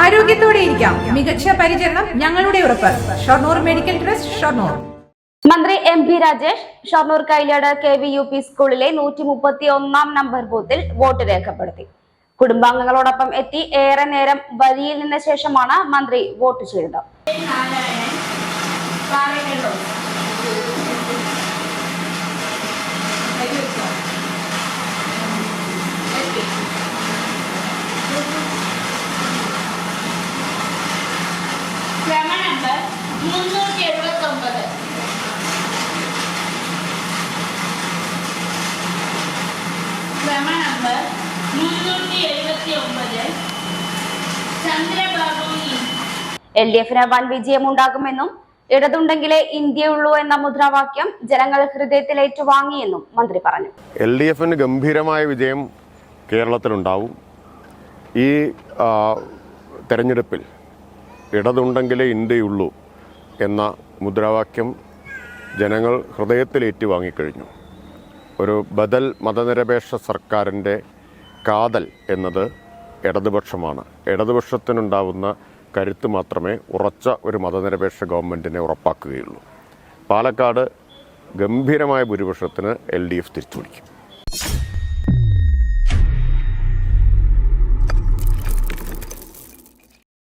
ആരോഗ്യത്തോടെ ഇരിക്കാം. മികച്ച പരിചരണം ഞങ്ങളുടെ ഉറപ്പ്. Shoranur medical trust Shoranur. മന്ത്രി M P Rajesh Shoranur Kailad K V U P സ്കൂളിലെ നൂറ്റി മുപ്പത്തി ഒന്നാം നമ്പർ ബൂത്തിൽ വോട്ട് രേഖപ്പെടുത്തി. കുടുംബാംഗങ്ങളോടൊപ്പം എത്തി ഏറെ നേരം വരിയിൽ നിന്ന ശേഷമാണ് മന്ത്രി വോട്ട് ചെയ്തത്. മുന്നൂറ്റി എഴുപത്തി ഒമ്പത് ക്രമ നമ്പർ മുന്നൂറ്റി എഴുപത്തി ഒമ്പത് ചന്ദ്രബാബു ഇ. എൽ ഡി എഫിന് വൻ വിജയമുണ്ടാകുമെന്നും ഇടതുണ്ടെങ്കിലേ ഇന്ത്യയുള്ളൂ എന്ന മുദ്രാവാക്യം ജനങ്ങൾ ഹൃദയത്തിൽ ഏറ്റുവാങ്ങിയെന്നും മന്ത്രി പറഞ്ഞു. എൽ ഡി എഫിന് ഗംഭീരമായ വിജയം കേരളത്തിലുണ്ടാവും. ഈ തെരഞ്ഞെടുപ്പിൽ ഇടതുണ്ടെങ്കിലേ ഇന്ത്യയുള്ളൂ എന്ന മുദ്രാവാക്യം ജനങ്ങൾ ഹൃദയത്തിലേറ്റു വാങ്ങിക്കഴിഞ്ഞു. ഒരു ബദൽ മതനിരപേക്ഷ സർക്കാരിന്റെ കാതൽ എന്നത് ഇടതുപക്ഷമാണ്. ഇടതുപക്ഷത്തിനുണ്ടാവുന്ന കരുത്ത് മാത്രമേ ഉറച്ച ഒരു മതനിരപേക്ഷ ഗവൺമെന്റിനെ ഉറപ്പാക്കുകയുള്ളൂ. പാലക്കാട് ഗംഭീരമായ ഭൂരിപക്ഷത്തിന് എൽ ഡി എഫ് തിരിച്ചുപിടിക്കും.